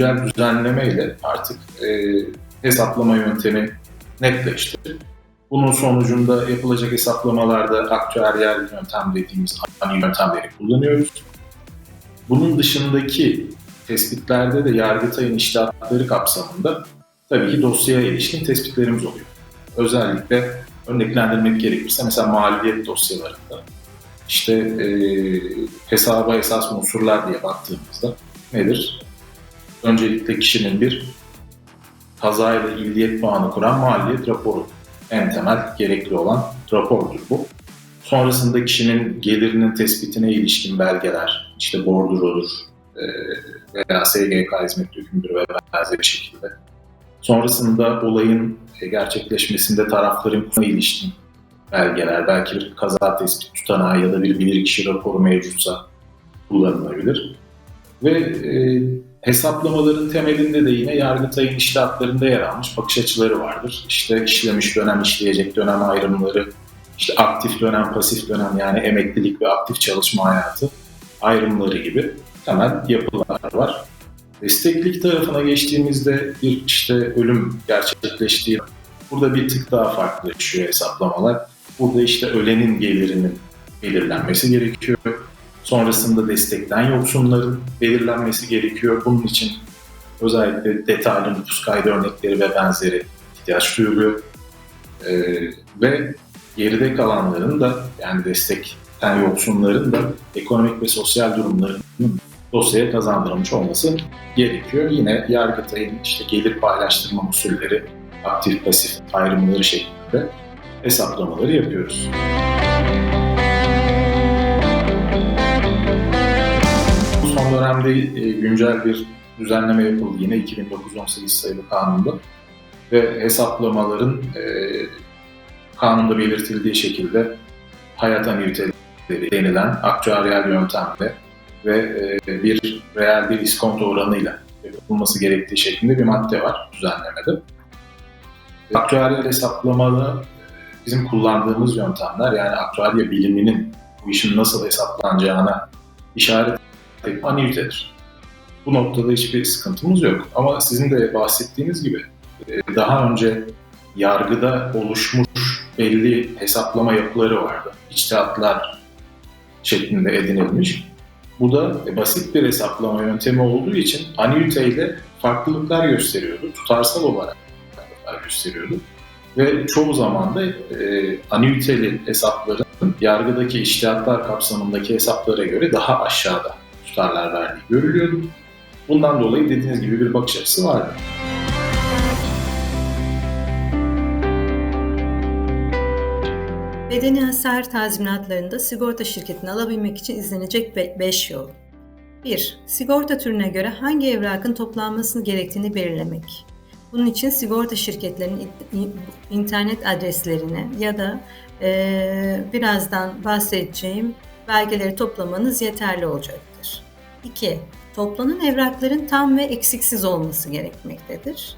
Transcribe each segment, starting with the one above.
güncel düzenleme ile artık e, hesaplama yöntemi netleşti. Bunun sonucunda yapılacak hesaplamalarda aktüeryel yöntem dediğimiz ani yöntemleri kullanıyoruz. Bunun dışındaki tespitlerde de Yargıtay'ın iştahatları kapsamında tabii ki dosyaya ilişkin tespitlerimiz oluyor. Özellikle örneklendirmek gerekirse mesela maliyet dosyalarında işte e, hesaba esas unsurlar diye baktığımızda nedir? Öncelikle kişinin bir kazayla illiyet bağını kuran maliyet raporu. En temel gerekli olan rapordur bu. Sonrasında kişinin gelirinin tespitine ilişkin belgeler, işte bordrodur e, veya SGK hizmet dökümüdür ve benzeri şekilde. Sonrasında olayın gerçekleşmesinde tarafların ilişkin belgeler, belki bir kaza tespit tutanağı ya da bir bilirkişi raporu mevcutsa kullanılabilir. Ve e, hesaplamaların temelinde de yine Yargıtay'ın iştahatlarında yer almış bakış açıları vardır. İşte işlemiş dönem, işleyecek dönem ayrımları, işte aktif dönem, pasif dönem yani emeklilik ve aktif çalışma hayatı ayrımları gibi temel yapılar var. Desteklik tarafına geçtiğimizde bir işte ölüm gerçekleştiği burada bir tık daha farklılaşıyor hesaplamalar. Burada işte ölenin gelirinin belirlenmesi gerekiyor. Sonrasında destekten yoksunların belirlenmesi gerekiyor. Bunun için özellikle detaylı nüfus kaydı örnekleri ve benzeri ihtiyaç duyuluyor. Ee, ve geride kalanların da yani destekten yoksunların da ekonomik ve sosyal durumlarının dosyaya kazandırılmış olması gerekiyor. Yine Yargıtay'ın işte gelir paylaştırma usulleri, aktif pasif ayrımları şeklinde hesaplamaları yapıyoruz. Bu dönemde e, güncel bir düzenleme yapıldı yine 2918 sayılı kanunda ve hesaplamaların e, kanunda belirtildiği şekilde hayat anüiteleri denilen aktüeryal yöntemle ve e, bir reel bir iskonto oranıyla yapılması gerektiği şeklinde bir madde var düzenlemede. Aktüeryal hesaplamalı bizim kullandığımız yöntemler yani aktüelya biliminin bu işin nasıl hesaplanacağına işaret anüitedir. Bu noktada hiçbir sıkıntımız yok. Ama sizin de bahsettiğiniz gibi e, daha önce yargıda oluşmuş belli hesaplama yapıları vardı. İçtihatlar şeklinde edinilmiş. Bu da e, basit bir hesaplama yöntemi olduğu için anüite ile farklılıklar gösteriyordu. Tutarsal olarak farklılıklar gösteriyordu. Ve çoğu zaman da e, anüiteli hesapların yargıdaki iştihatlar kapsamındaki hesaplara göre daha aşağıda tutarlar verdiği görülüyordu. Bundan dolayı dediğiniz gibi bir bakış açısı vardı. Bedeni hasar tazminatlarında sigorta şirketini alabilmek için izlenecek 5 yol. 1. Sigorta türüne göre hangi evrakın toplanmasını gerektiğini belirlemek. Bunun için sigorta şirketlerinin internet adreslerine ya da e, birazdan bahsedeceğim belgeleri toplamanız yeterli olacaktır. 2. Toplanan evrakların tam ve eksiksiz olması gerekmektedir.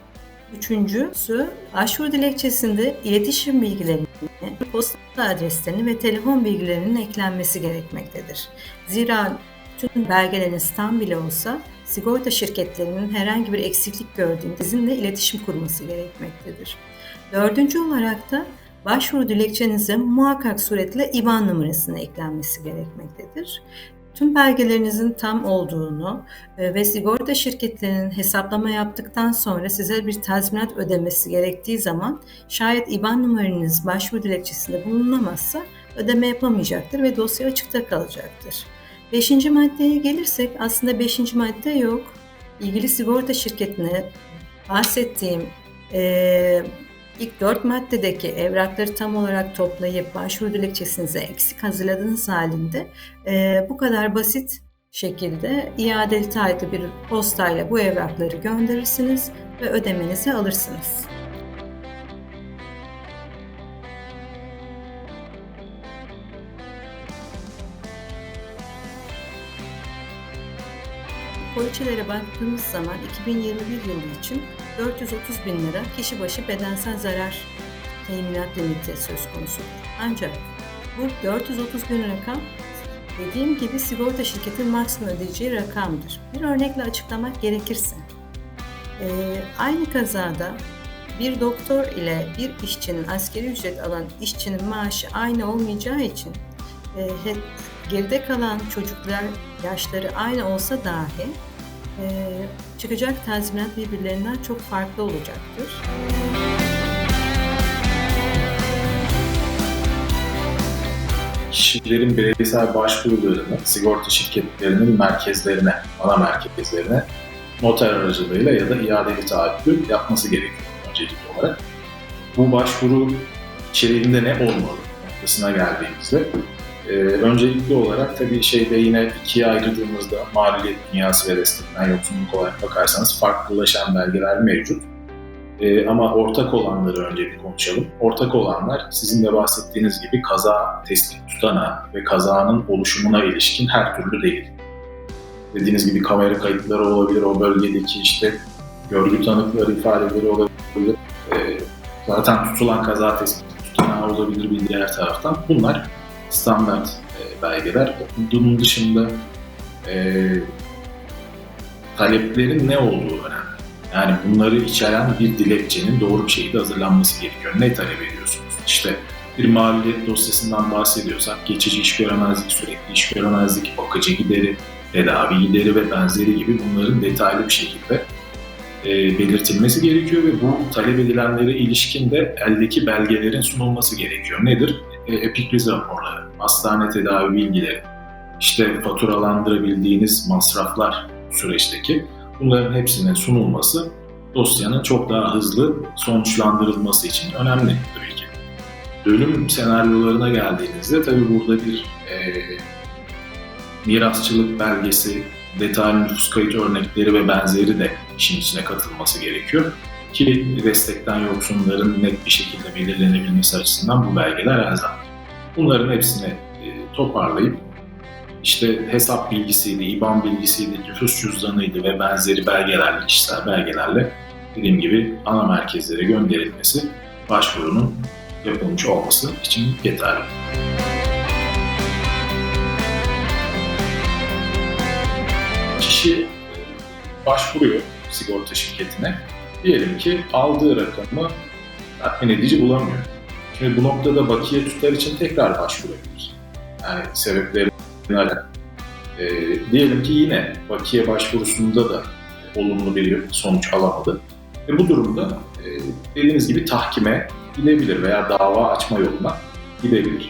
Üçüncüsü, başvuru dilekçesinde iletişim bilgilerinin, posta adreslerini ve telefon bilgilerinin eklenmesi gerekmektedir. Zira tüm belgeleriniz tam bile olsa sigorta şirketlerinin herhangi bir eksiklik gördüğünde sizinle iletişim kurması gerekmektedir. Dördüncü olarak da başvuru dilekçenize muhakkak suretle IBAN numarasının eklenmesi gerekmektedir. Tüm belgelerinizin tam olduğunu e, ve sigorta şirketlerinin hesaplama yaptıktan sonra size bir tazminat ödemesi gerektiği zaman şayet IBAN numaranız başvuru dilekçesinde bulunamazsa ödeme yapamayacaktır ve dosya açıkta kalacaktır. Beşinci maddeye gelirsek aslında beşinci madde yok. İlgili sigorta şirketine bahsettiğim e, ilk dört maddedeki evrakları tam olarak toplayıp başvuru dilekçesinize eksik hazırladığınız halinde e, bu kadar basit şekilde iadeli tarihli bir postayla bu evrakları gönderirsiniz ve ödemenizi alırsınız. Poliçelere baktığımız zaman 2021 yılı için 430 bin lira kişi başı bedensel zarar teminat limiti söz konusudur. Ancak bu 430 bin rakam dediğim gibi sigorta şirketi maksimum ödeyeceği rakamdır. Bir örnekle açıklamak gerekirse Ee, aynı kazada bir doktor ile bir işçinin askeri ücret alan işçinin maaşı aynı olmayacağı için e, he- geride kalan çocuklar yaşları aynı olsa dahi e, çıkacak tazminat birbirlerinden çok farklı olacaktır. kişilerin bireysel başvurularını sigorta şirketlerinin merkezlerine, ana merkezlerine noter aracılığıyla ya da iadeli taahhütlü yapması gerekiyor öncelikli olarak. Bu başvuru içeriğinde ne olmalı noktasına geldiğimizde e, öncelikli olarak tabii şeyde yine ikiye ayırdığımızda maliyet dünyası ve destekten yoksunluk olarak bakarsanız farklılaşan belgeler mevcut. E, ama ortak olanları önce bir konuşalım. Ortak olanlar sizin de bahsettiğiniz gibi kaza tespit tutanağı ve kazanın oluşumuna ilişkin her türlü değil. Dediğiniz gibi kamera kayıtları olabilir, o bölgedeki işte görgü tanıkları, ifadeleri olabilir. E, zaten tutulan kaza tespit tutanağı olabilir bir diğer taraftan. Bunlar standart e, belgeler. Bunun dışında e, taleplerin ne olduğu önemli. Yani bunları içeren bir dilekçenin doğru bir şekilde hazırlanması gerekiyor. Ne talep ediyorsunuz? İşte bir maliyet dosyasından bahsediyorsak geçici iş göremezlik, sürekli iş göremezlik, bakıcı gideri, tedavi gideri ve benzeri gibi bunların detaylı bir şekilde e, belirtilmesi gerekiyor ve bu talep edilenlere ilişkin de eldeki belgelerin sunulması gerekiyor. Nedir? E, epikriz raporları, hastane tedavi bilgileri, işte faturalandırabildiğiniz masraflar süreçteki bunların hepsinin sunulması dosyanın çok daha hızlı sonuçlandırılması için önemli tabii ki. Ölüm senaryolarına geldiğinizde tabii burada bir e, mirasçılık belgesi, detaylı nüfus kayıt örnekleri ve benzeri de işin içine katılması gerekiyor. Ki destekten yoksunların net bir şekilde belirlenebilmesi açısından bu belgeler elzem. Bunların hepsini e, toparlayıp işte hesap bilgisiydi, IBAN bilgisiydi, nüfus cüzdanıydı ve benzeri belgelerle, kişisel belgelerle dediğim gibi ana merkezlere gönderilmesi başvurunun yapılmış olması için yeterli. Kişi başvuruyor sigorta şirketine. Diyelim ki aldığı rakamı tatmin edici bulamıyor. Şimdi bu noktada bakiye tutar için tekrar başvurabilir. Yani sebepleri e, diyelim ki yine bakiye başvurusunda da olumlu bir sonuç alamadı. Ve bu durumda e, dediğiniz gibi tahkime gidebilir veya dava açma yoluna gidebilir.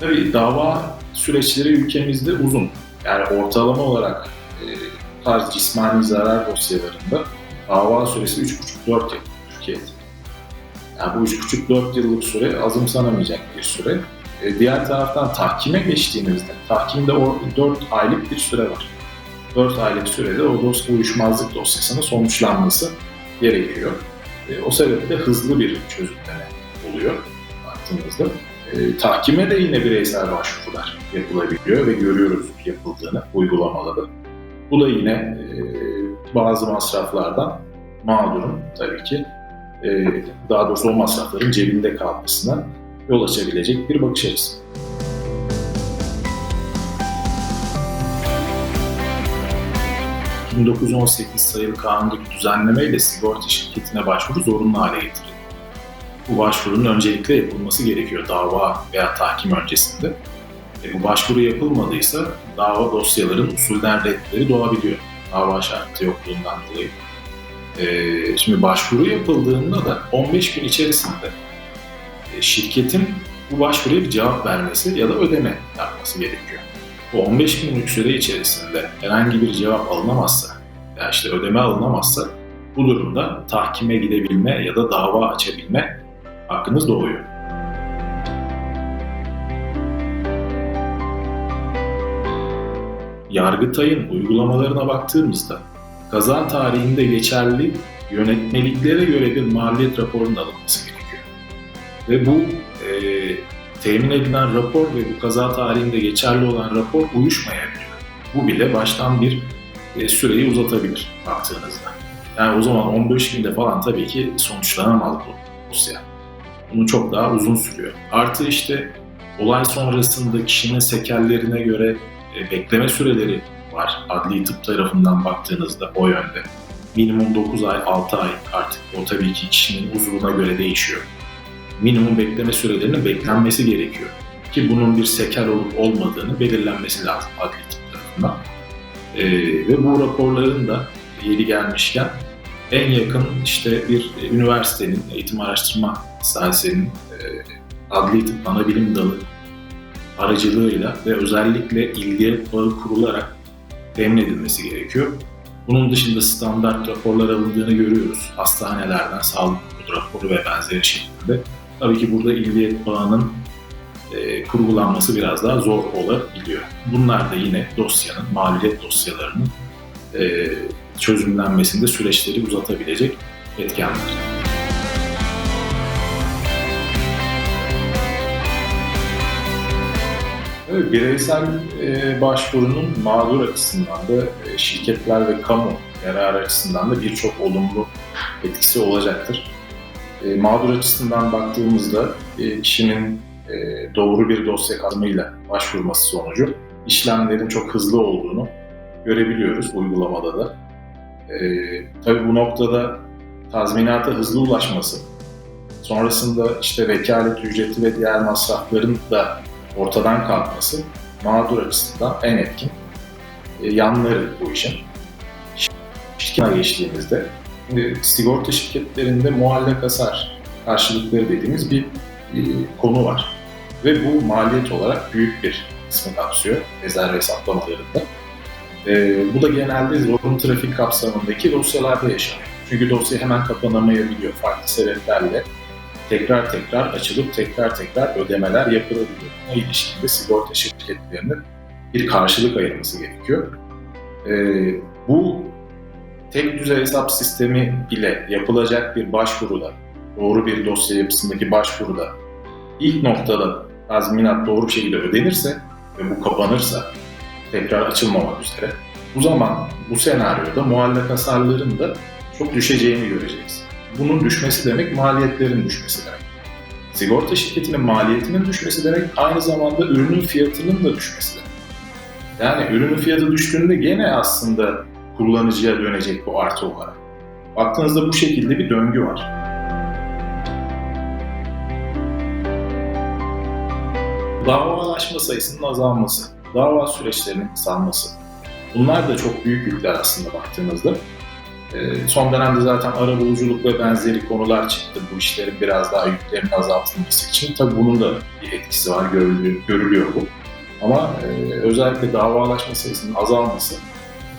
Tabii dava süreçleri ülkemizde uzun. Yani ortalama olarak e, tarz cismani zarar dosyalarında dava süresi 3,5-4 yıl Türkiye'de. Yani bu 3,5-4 yıllık süre azımsanamayacak bir süre. E, diğer taraftan tahkime geçtiğinizde, tahkimde o 4 aylık bir süre var. 4 aylık sürede o dosya uyuşmazlık dosyasının sonuçlanması gerekiyor. E, o sebeple hızlı bir çözümleme oluyor baktığımızda. E, tahkime de yine bireysel başvurular yapılabiliyor ve görüyoruz yapıldığını uygulamalarda. Bu da yine e, bazı masraflardan mağdurun tabii ki e, daha doğrusu o masrafların cebinde kalmasına yol açabilecek bir bakış açısı. ...1918 sayılı kanundaki düzenlemeyle sigorta şirketine başvuru zorunlu hale getirildi. Bu başvurunun öncelikle yapılması gerekiyor dava veya tahkim öncesinde. E bu başvuru yapılmadıysa dava dosyaların usulden reddleri doğabiliyor. Dava şartı yokluğundan dolayı. E, şimdi başvuru yapıldığında da 15 gün içerisinde şirketin bu başvuruya bir cevap vermesi ya da ödeme yapması gerekiyor. Bu 15 günlük süre içerisinde herhangi bir cevap alınamazsa ya işte ödeme alınamazsa bu durumda tahkime gidebilme ya da dava açabilme hakkınız doğuyor. Yargıtay'ın uygulamalarına baktığımızda kaza tarihinde geçerli yönetmeliklere göre bir maliyet raporunun alınması gerekiyor. Ve bu e, temin edilen rapor ve bu kaza tarihinde geçerli olan rapor uyuşmayabiliyor. Bu bile baştan bir e, süreyi uzatabilir baktığınızda. Yani o zaman 15 günde falan tabii ki sonuçlanamaz bu dosya. Bunun çok daha uzun sürüyor. Artı işte olay sonrasında kişinin sekellerine göre bekleme süreleri var. Adli tıp tarafından baktığınızda o yönde. minimum 9 ay, 6 ay artık o tabii ki kişinin uzvuna göre değişiyor. Minimum bekleme sürelerinin beklenmesi gerekiyor. Ki bunun bir sekel olup olmadığını belirlenmesi lazım adli tıp tarafından. Ee, ve bu raporların da yeri gelmişken en yakın işte bir üniversitenin, eğitim araştırma hastanesinin e, adli tıp ana bilim dalı aracılığıyla ve özellikle ilgi bağı kurularak temin edilmesi gerekiyor. Bunun dışında standart raporlar alındığını görüyoruz. Hastanelerden sağlık raporu ve benzeri şeklinde. Tabii ki burada illiyet bağının e, kurgulanması biraz daha zor olabiliyor. Bunlar da yine dosyanın, maliyet dosyalarının e, çözümlenmesinde süreçleri uzatabilecek etkenler. Evet, bireysel e, başvurunun mağdur açısından da e, şirketler ve kamu yararı açısından da birçok olumlu etkisi olacaktır. E, mağdur açısından baktığımızda e, kişinin e, doğru bir dosya kazımıyla başvurması sonucu işlemlerin çok hızlı olduğunu görebiliyoruz uygulamada da. E, tabii bu noktada tazminata hızlı ulaşması, sonrasında işte vekalet ücreti ve diğer masrafların da ortadan kalkması mağdur açısından en etkin e, yanları bu işin. Şirkete geçtiğimizde e, sigorta şirketlerinde muallak hasar karşılıkları dediğimiz bir e, konu var. Ve bu maliyet olarak büyük bir kısmı kapsıyor rezerv hesaplamalarında. Bu da genelde zorunlu trafik kapsamındaki dosyalarda yaşanıyor. Çünkü dosya hemen kapanamayabiliyor farklı sebeplerle tekrar tekrar açılıp tekrar tekrar ödemeler yapılabiliyor. Buna ilişkin de sigorta şirketlerinin bir karşılık ayırması gerekiyor. Ee, bu tek düzey hesap sistemi ile yapılacak bir başvuruda, doğru bir dosya yapısındaki başvuruda ilk noktada tazminat doğru bir şekilde ödenirse ve bu kapanırsa tekrar açılmamak üzere bu zaman bu senaryoda muallak hasarların da çok düşeceğini göreceğiz. Bunun düşmesi demek maliyetlerin düşmesi demek. Sigorta şirketinin maliyetinin düşmesi demek aynı zamanda ürünün fiyatının da düşmesi demek. Yani ürünün fiyatı düştüğünde gene aslında kullanıcıya dönecek bu artı olarak. Baktığınızda bu şekilde bir döngü var. Davalaşma sayısının azalması, dava süreçlerinin kısalması. Bunlar da çok büyük yükler aslında baktığınızda. Ee, son dönemde zaten arabuluculuk ve benzeri konular çıktı. Bu işlerin biraz daha yüklerin azaltılması için. Tabii bunun da bir etkisi var, görülüyor, görülüyor bu. Ama e, özellikle davalaşma sayısının azalması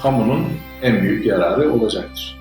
kamunun en büyük yararı olacaktır.